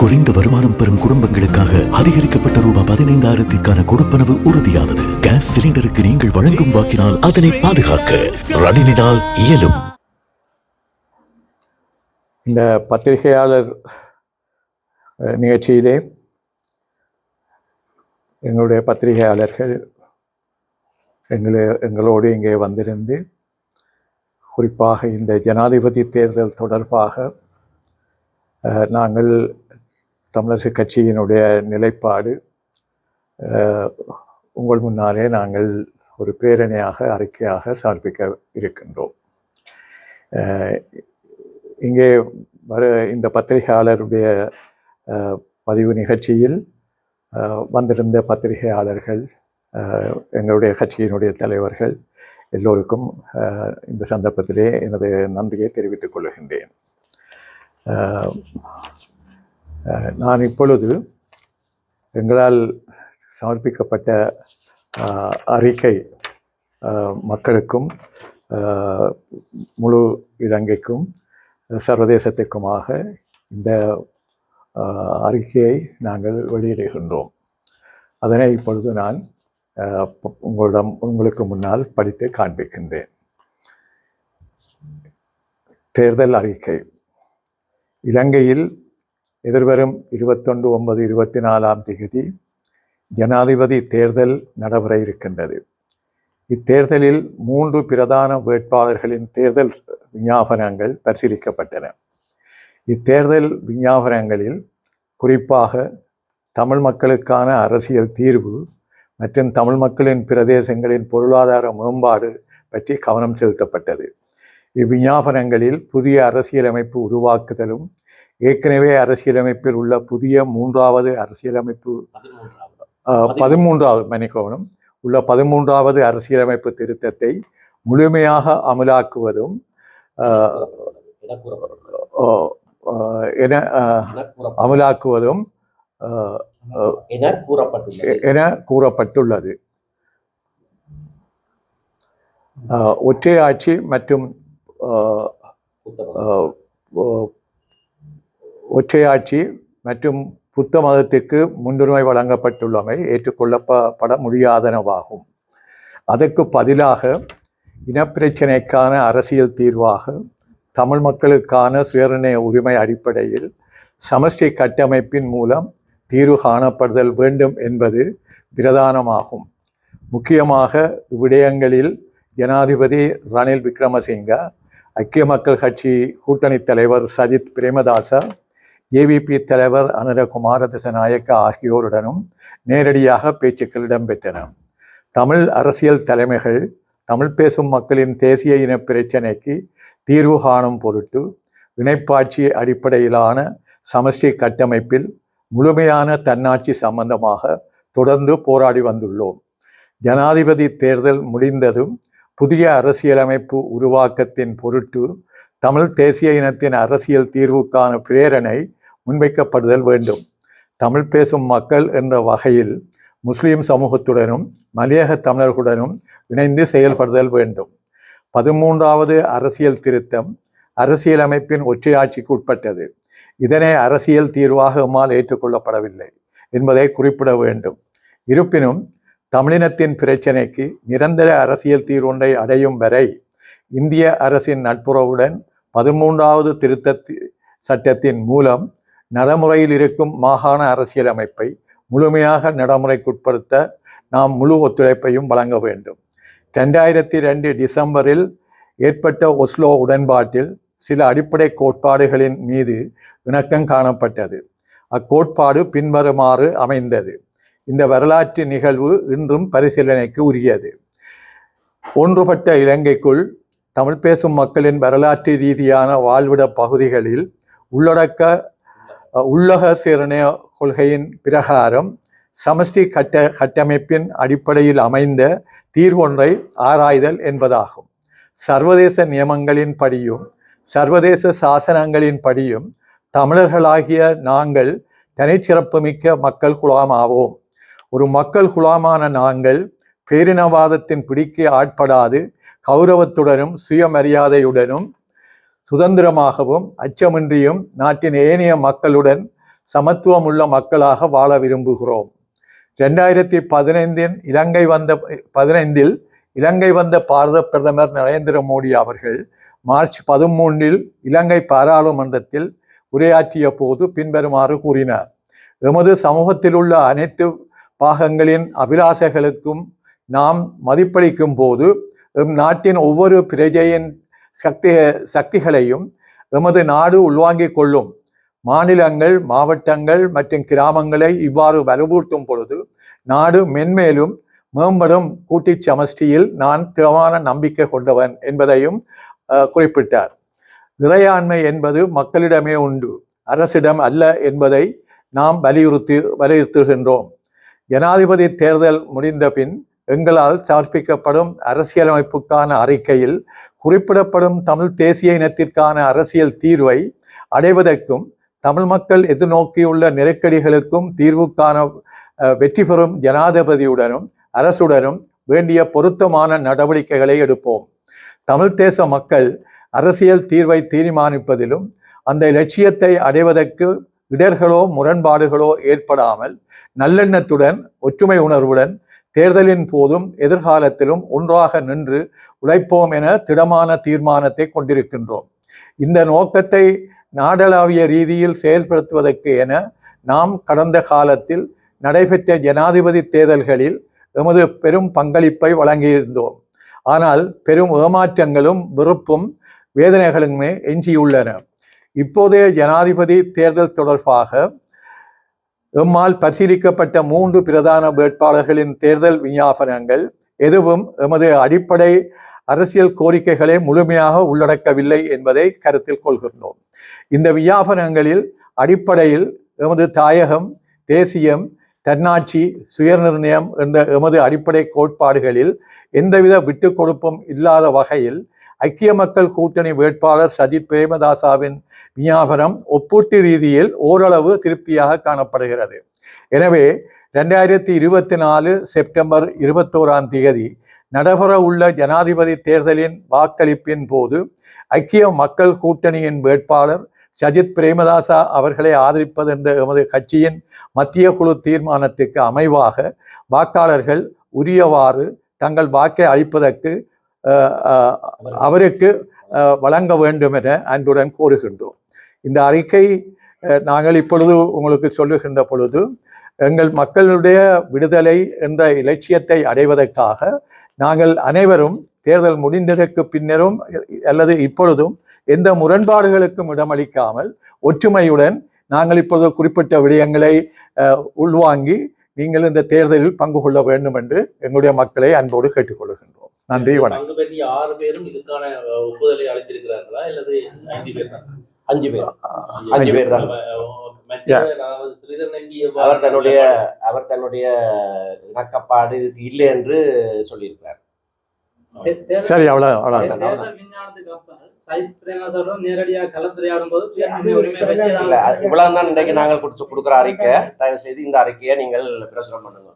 குறைந்த வருமானம் பெறும் குடும்பங்களுக்காக அதிகரிக்கப்பட்ட ரூபாய் பதினைந்தாயிரத்திற்கான கொடுப்பனவு உறுதியானது. கேஸ் சிலிண்டருக்கு நீங்கள் வழங்கும் வாக்கினால் அதனை பாதுகாக்க ரணினினால் இயலும். இந்த பத்திரிகையாளர் நிகழ்ச்சியிலே எங்களுடைய பத்திரிகையாளர்கள் எங்களை எங்களோடு இங்கே வந்திருந்து குறிப்பாக இந்த ஜனாதிபதி தேர்தல் தொடர்பாக நாங்கள் தமிழரசு கட்சியினுடைய நிலைப்பாடு உங்கள் முன்னாலே நாங்கள் ஒரு பேரணியாக அறிக்கையாக சமர்ப்பிக்க இருக்கின்றோம். இங்கே வர இந்த பத்திரிகையாளருடைய பதிவு நிகழ்ச்சியில் வந்திருந்த பத்திரிகையாளர்கள் எங்களுடைய கட்சியினுடைய தலைவர்கள் எல்லோருக்கும் இந்த சந்தர்ப்பத்திலே எனது நன்றியை தெரிவித்துக் கொள்கின்றேன். நான் இப்பொழுது எங்களால் சமர்ப்பிக்கப்பட்ட அறிக்கை மக்களுக்கும் முழு இலங்கைக்கும் சர்வதேசத்திற்குமாக இந்த அறிக்கையை நாங்கள் வெளியிடுகின்றோம். அதனை இப்பொழுது நான் உங்களிடம் உங்களுக்கு முன்னால் படித்து காண்பிக்கின்றேன். தேர்தல் அறிக்கை. இலங்கையில் எதிர்வரும் இருபத்தொன்று ஒன்பது இருபத்தி நாலாம் தேதி ஜனாதிபதி தேர்தல் நடைபெற இருக்கின்றது. இத்தேர்தலில் மூன்று பிரதான வேட்பாளர்களின் தேர்தல் விஞ்ஞாபனங்கள் பரிசீலிக்கப்பட்டன. இத்தேர்தல் விஞ்ஞாபனங்களில் குறிப்பாக தமிழ் மக்களுக்கான அரசியல் தீர்வு மற்றும் தமிழ் மக்களின் பிரதேசங்களின் பொருளாதார மேம்பாடு பற்றி கவனம் செலுத்தப்பட்டது. இவ்விஞ்ஞாபனங்களில் புதிய அரசியலமைப்பு உருவாக்குதலும் ஏற்கனவே அரசியலமைப்பில் உள்ள புதிய மூன்றாவது அரசியலமைப்பு பதிமூன்றாவது. மன்னிக்கோணும் உள்ள பதிமூன்றாவது அரசியலமைப்பு திருத்தத்தை முழுமையாக அமலாக்குவதும் என அமலாக்குவதும் என கூறப்பட்டுள்ளது ஒற்றையாட்சி மற்றும் ஒற்றையாட்சி மற்றும் புத்த மதத்திற்கு முன்னுரிமை வழங்கப்பட்டுள்ளமை ஏற்றுக்கொள்ளப்பட முடியாதனவாகும். அதற்கு பதிலாக இனப்பிரச்சினைக்கான அரசியல் தீர்வாக தமிழ் மக்களுக்கான சுயநிர்ணய உரிமை அடிப்படையில் சமஷ்டி கட்டமைப்பின் மூலம் தீர்வு காணப்படுதல் வேண்டும் என்பது பிரதானமாகும். முக்கியமாக இவ்விடயங்களில் ஜனாதிபதி ரணில் விக்ரமசிங்க ஐக்கிய மக்கள் கட்சி கூட்டணி தலைவர் சஜித் பிரேமதாச ஏவிபி தலைவர் அனுர குமார திசநாயக்க ஆகியோருடனும் நேரடியாக பேச்சுக்கள் இடம்பெற்றன. தமிழ் அரசியல் தலைமைகள் தமிழ் பேசும் மக்களின் தேசிய இன பிரச்சினைக்கு தீர்வு காணும் பொருட்டு இணைப்பாட்சி அடிப்படையிலான சமஷ்டி கட்டமைப்பில் முழுமையான தன்னாட்சி சம்பந்தமாக தொடர்ந்து போராடி வந்துள்ளோம். ஜனாதிபதி தேர்தல் முடிந்ததும் புதிய அரசியலமைப்பு உருவாக்கத்தின் பொருட்டு தமிழ் தேசிய இனத்தின் அரசியல் தீர்வுக்கான பிரேரணை முன்வைக்கப்படுதல் வேண்டும். தமிழ் பேசும் மக்கள் என்ற வகையில் முஸ்லீம் சமூகத்துடனும் மலையக தமிழர்களுடனும் இணைந்து செயல்படுதல் வேண்டும். பதிமூன்றாவது அரசியல் திருத்தம் அரசியலமைப்பின் ஒற்றையாட்சிக்கு உட்பட்டது. இதனை அரசியல் தீர்வாக எம்மால் ஏற்றுக்கொள்ளப்படவில்லை என்பதை குறிப்பிட வேண்டும். இருப்பினும் தமிழினத்தின் பிரச்சினைக்கு நிரந்தர அரசியல் தீர்வொன்றை அடையும் வரை இந்திய அரசின் நட்புறவுடன் பதிமூன்றாவது திருத்த சட்டத்தின் மூலம் நடைமுறையில் இருக்கும் மாகாண அரசியலமைப்பை முழுமையாக நடைமுறைக்குட்படுத்த நாம் முழு ஒத்துழைப்பையும் வழங்க வேண்டும். ரெண்டாயிரத்தி ரெண்டு டிசம்பரில் ஏற்பட்ட ஒஸ்லோ உடன்பாட்டில் சில அடிப்படை கோட்பாடுகளின் மீது இணக்கம் காணப்பட்டது. அக்கோட்பாடு பின்வருமாறு அமைந்தது. இந்த வரலாற்று நிகழ்வு இன்றும் பரிசீலனைக்கு உரியது. ஒன்றுபட்ட இலங்கைக்குள் தமிழ் பேசும் மக்களின் வரலாற்று ரீதியான வாழ்விட பகுதிகளில் உள்ளடக்க உள்ளக சீரணைய கொள்கையின் பிரகாரம் சமஷ்டி கட்ட கட்டமைப்பின் அடிப்படையில் அமைந்த தீர்வொன்றை ஆராய்தல் என்பதாகும். சர்வதேச நியமங்களின் படியும் சர்வதேச சாசனங்களின் படியும் தமிழர்களாகிய நாங்கள் தனிச்சிறப்புமிக்க மக்கள் குலாமாவோம். ஒரு மக்கள் குலாமான நாங்கள் பேரினவாதத்தின் பிடிக்கு ஆட்படாது கௌரவத்துடனும் சுயமரியாதையுடனும் சுதந்திரமாகவும் அச்சமின்றியும் நாட்டின் ஏனைய மக்களுடன் சமத்துவம் உள்ள மக்களாக வாழ விரும்புகிறோம். ரெண்டாயிரத்தி பதினைந்தின் இலங்கை வந்த பதினைந்தில் இலங்கை வந்த பாரத பிரதமர் நரேந்திர மோடி அவர்கள் மார்ச் பதிமூன்றில் இலங்கை பாராளுமன்றத்தில் உரையாற்றிய போது பின்வருமாறு கூறினார். எமது சமூகத்தில் உள்ள அனைத்து பாகங்களின் அபிலாசைகளுக்கும் நாம் மதிப்பளிக்கும் போது எம் நாட்டின் ஒவ்வொரு பிரஜையின் சக்தி சக்திகளையும் எமது நாடு உள்வாங்கிக் கொள்ளும். மாநிலங்கள் மாவட்டங்கள் மற்றும் கிராமங்களை இவ்வாறு வலுவூட்டும் பொழுது நாடு மென்மேலும் மேம்படும் கூட்டிச் சமஷ்டியில் நான் திறமான நம்பிக்கை கொண்டவன் என்பதையும் குறிப்பிட்டார். இறையாண்மை என்பது மக்களிடமே உண்டு அரசிடம் அல்ல என்பதை நாம் வலியுறுத்தி வலியுறுத்துகின்றோம். ஜனாதிபதி தேர்தல் முடிந்த பின் எங்களால் சமர்ப்பிக்கப்படும் அரசியலமைப்புக்கான அறிக்கையில் குறிப்பிடப்படும் தமிழ் தேசிய இனத்திற்கான அரசியல் தீர்வை அடைவதற்கும் தமிழ் மக்கள் எதிர்நோக்கியுள்ள நெருக்கடிகளுக்கும் தீர்வுக்கான வெற்றி பெறும் ஜனாதிபதியுடனும் அரசுடனும் வேண்டிய பொருத்தமான நடவடிக்கைகளை எடுப்போம். தமிழ் தேச மக்கள் அரசியல் தீர்வை தீர்மானிப்பதிலும் அந்த இலட்சியத்தை அடைவதற்கு இடர்களோ முரண்பாடுகளோ ஏற்படாமல் நல்லெண்ணத்துடன் ஒற்றுமை உணர்வுடன் தேர்தலின் போதும் எதிர்காலத்திலும் ஒன்றாக நின்று உழைப்போம் என திடமான தீர்மானத்தை கொண்டிருக்கின்றோம். இந்த நோக்கத்தை நாடளாவிய ரீதியில் செயல்படுத்துவதற்கு என நாம் கடந்த காலத்தில் நடைபெற்ற ஜனாதிபதி தேர்தல்களில் எமது பெரும் பங்களிப்பை வழங்கியிருந்தோம். ஆனால் பெரும் ஏமாற்றங்களும் வெறுப்பும் வேதனைகளுமே எஞ்சியுள்ளன. இப்போதைய ஜனாதிபதி தேர்தல் தொடர்பாக எம்மால் பரிசீலிக்கப்பட்ட மூன்று பிரதான வேட்பாளர்களின் தேர்தல் விஞ்ஞாபனங்கள் எதுவும் எமது அடிப்படை அரசியல் கோரிக்கைகளை முழுமையாக உள்ளடக்கவில்லை என்பதை கருத்தில் கொள்கின்றோம். இந்த விஞ்ஞாபனங்களில் அடிப்படையில் எமது தாயகம் தேசியம் தன்னாட்சி சுயநிர்ணயம் என்ற எமது அடிப்படை கோட்பாடுகளில் எந்தவித விட்டு கொடுப்பும் இல்லாத வகையில் ஐக்கிய மக்கள் கூட்டணி வேட்பாளர் சஜித் பிரேமதாசாவின் விஞ்ஞாபனம் ஒப்பீட்டு ரீதியில் ஓரளவு திருப்தியாக காணப்படுகிறது. எனவே ரெண்டாயிரத்தி இருபத்தி நாலு செப்டம்பர் இருபத்தோராம் தேதி நடைபெற உள்ள ஜனாதிபதி தேர்தலின் வாக்களிப்பின் போது ஐக்கிய மக்கள் கூட்டணியின் வேட்பாளர் சஜித் பிரேமதாசா அவர்களை ஆதரிப்பது என்ற எமது கட்சியின் மத்திய குழு தீர்மானத்துக்கு அமைவாக வாக்காளர்கள் உரியவாறு தங்கள் வாக்கை அளிப்பதற்கு அவருக்கு வழங்க வேண்டும் என அன்புடன் கோருகின்றோம் இந்த அறிக்கை நாங்கள் இப்பொழுது உங்களுக்கு சொல்லுகின்ற பொழுது எங்கள் மக்களுடைய விடுதலை என்ற இலட்சியத்தை அடைவதற்காக நாங்கள் அனைவரும் தேர்தல் முடிந்ததற்கு பின்னரும் அல்லது இப்பொழுதும் எந்த முரண்பாடுகளுக்கும் இடமளிக்காமல் ஒற்றுமையுடன் நாங்கள் இப்பொழுது குறிப்பிட்ட விடயங்களை உள்வாங்கி நீங்கள் இந்த தேர்தலில் பங்கு கொள்ள வேண்டும் என்று எங்களுடைய மக்களை அன்போடு கேட்டுக்கொள்கின்றோம் நன்றி வணக்கம் ஆறு பேரும் இதுக்கான ஒப்புதலை அளித்திருக்கிறார்களா? அல்லது ஐந்து பேர் தான்? அஞ்சு பேர். அஞ்சு பேர் தான். அவர் தன்னுடைய அவர் தன்னுடைய இணக்கப்பாடு இதுக்கு இல்லை என்று சொல்லியிருக்கிறார். சரி அவ்வளோ அது இவ்வளவுதான் இன்றைக்கு நாங்கள் கொடுத்து கொடுக்குற அறிக்கை. தயவு செய்து இந்த அறிக்கையை நீங்கள் பிரசுரம் பண்ணுங்க